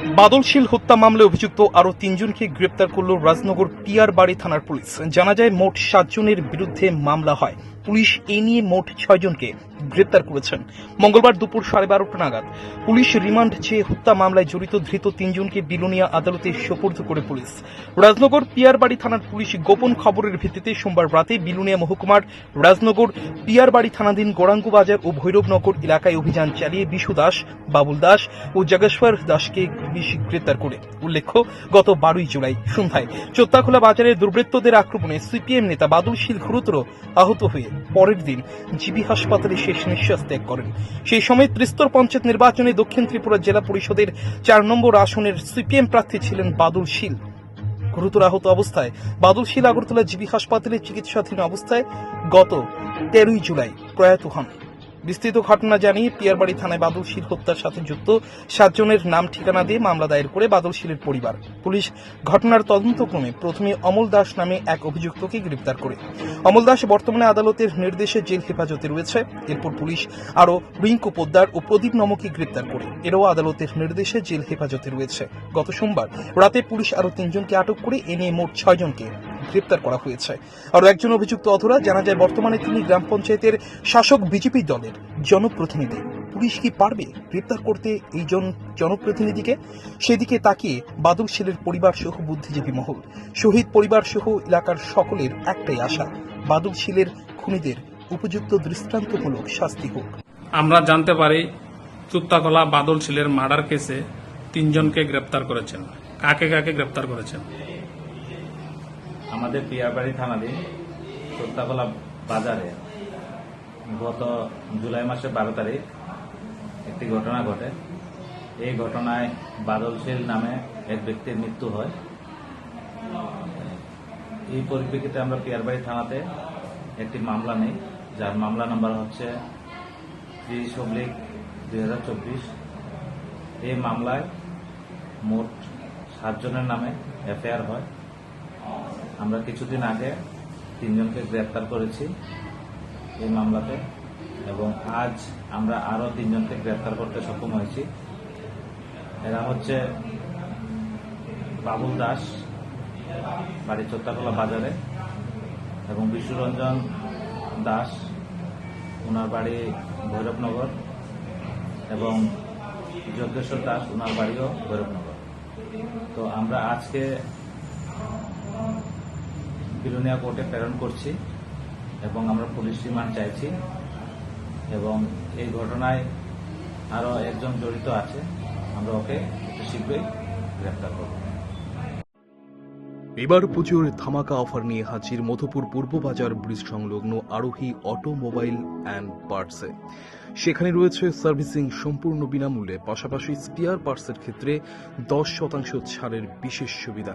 বাদলশীল হত্যা মামলায় অভিযুক্ত আরও তিনজনকে গ্রেপ্তার করল রাজনগর পিয়ার বাড়ি থানার পুলিশ। জানা যায়, মোট সাতজনের বিরুদ্ধে মামলা হয়। পুলিশ এ নিয়ে মোট ছয়জনকে গ্রেপ্তার করেছেন। মঙ্গলবার দুপুর সাড়ে বারোটা নাগাদ পুলিশ রিমান্ড চেয়ে হত্যা মামলায় জড়িত ধৃত তিনজনকে বিলোনিয়া আদালতে সোপর্দ করে পুলিশ। রাজনগর পিয়ারবাড়ি থানার পুলিশ গোপন খবরের ভিত্তিতে সোমবার রাতে বিলুনিয়া মহকুমার রাজনগর পিয়ারবাড়ি থানাধীন গোরাঙ্গু বাজার ও ভৈরবনগর এলাকায় অভিযান চালিয়ে বিশু দাস, বাবুল দাস ও জগেশ্বর দাসকে পুলিশ গ্রেপ্তার করে। উল্লেখ্য, গত বারোই জুলাই সন্ধ্যায় চোত্তাখোলা বাজারে দুর্বৃত্তদের আক্রমণে সিপিএম নেতা বাদল শীল গুরুতর আহত হয়ে পরের দিন জিবি হাসপাতালে শেষ নিঃশ্বাস ত্যাগ করেন। সেই সময় ত্রিস্তর পঞ্চায়েত নির্বাচনে দক্ষিণ ত্রিপুরা জেলা পরিষদের চার নম্বর আসনের সিপিএম প্রার্থী ছিলেন বাদুল শীল। গুরুতর আহত অবস্থায় বাদুল শীল আগরতলা জিবি হাসপাতালে চিকিৎসাধীন অবস্থায় গত তেরোই জুলাই প্রয়াত হন। বিস্তৃত ঘটনা জানিয়ে পিয়ারবাড়ি থানায় বাদল শীল হত্যার সাথে যুক্ত সাতজনের নাম ঠিকানা দিয়ে মামলা দায়ের করে বাদল শীলের পরিবার। পুলিশ ঘটনার তদন্তক্রমে প্রথমে অমল দাস নামে এক অভিযুক্তকে গ্রেপ্তার করে। অমল দাস বর্তমানে আদালতের নির্দেশে জেল হেফাজতে রয়েছে। এরপর পুলিশ আরও রিঙ্কু পোদ্দার ও প্রদীপ নমকে গ্রেপ্তার করে। এরাও আদালতের নির্দেশে জেল হেফাজতে রয়েছে। গত সোমবার রাতে পুলিশ আরও তিনজনকে আটক করে এ নিয়ে মোট ছয়জনকে গ্রেপ্তার করা হয়েছে। আরও একজন অভিযুক্ত অধরা জানা যায়, বর্তমানে তিনি গ্রাম পঞ্চায়েতের শাসক বিজেপি দলের জনপ্রতিনিধি। পুলিশ কি পারবে গ্রেপ্তার করতে এই জন জনপ্রতিনিধিকে? সেদিকে তাকিয়ে বাদল শীলের পরিবার সহ বুদ্ধিজীবী মহল। শহীদ পরিবার সহ এলাকার সকলের একটাই আশা, বাদল শীলের খুনিদের উপযুক্ত দৃষ্টান্তমূলক শাস্তি হোক। আমরা জানতে পারি চুত্তাকলা বাদল ছিলের মার্ডার কেসে তিনজনকে গ্রেপ্তার করেছেন। কাকে কাকে গ্রেপ্তার করেছেন? আমাদের পিয়ারবাড়ি থানাধীন সত্যাকলা বাজারে গত জুলাই মাসের বারো তারিখ একটি ঘটনা ঘটে। এই ঘটনায় বাদল শীল নামে এক ব্যক্তির মৃত্যু হয়। এই পরিপ্রেক্ষিতে আমরা পিয়ারবাড়ি থানাতে একটি মামলা নেই, যার মামলা নাম্বার হচ্ছে ত্রিশ অব্লিক দুই হাজার চব্বিশ। এই মামলায় মোট সাতজনের নামে এফআইআর হয়। আমরা কিছুদিন আগে তিনজনকে গ্রেপ্তার করেছি এই মামলাতে, এবং আজ আমরা আরও তিনজনকে গ্রেপ্তার করতে সক্ষম হয়েছি। এরা হচ্ছে বাবুল দাস বাড়ি চোত্তাকলা বাজারে, এবং বিশ্বরঞ্জন দাস ওনার বাড়ি ভৈরবনগর, এবং যজ্ঞেশ্বর দাস ওনার বাড়িও ভৈরবনগর। তো আমরা আজকে বিলোনিয়া কোর্টে প্রেরণ করছি এবং আমরা পুলিশ রিমান্ড চাইছি এবং এই ঘটনায় আরও একজন জড়িত আছে। আমরা ওকে একটু শীঘ্রই গ্রেপ্তার করব। এবার পুজোর ধামাকা অফার নিয়ে হাজির মধুপুর পূর্ব বাজার ব্রিজ সংলগ্ন আরোহী অটোমোবাইল অ্যান্ড পার্টসে। সেখানে রয়েছে সার্ভিসিং সম্পূর্ণ বিনামূল্যে, পাশাপাশি স্পিয়ার পার্টসের ক্ষেত্রে দশ শতাংশ ছাড়ের বিশেষ সুবিধা।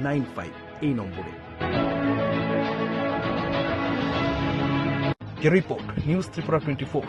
Nine five এই নম্বরে report news Tripura twenty four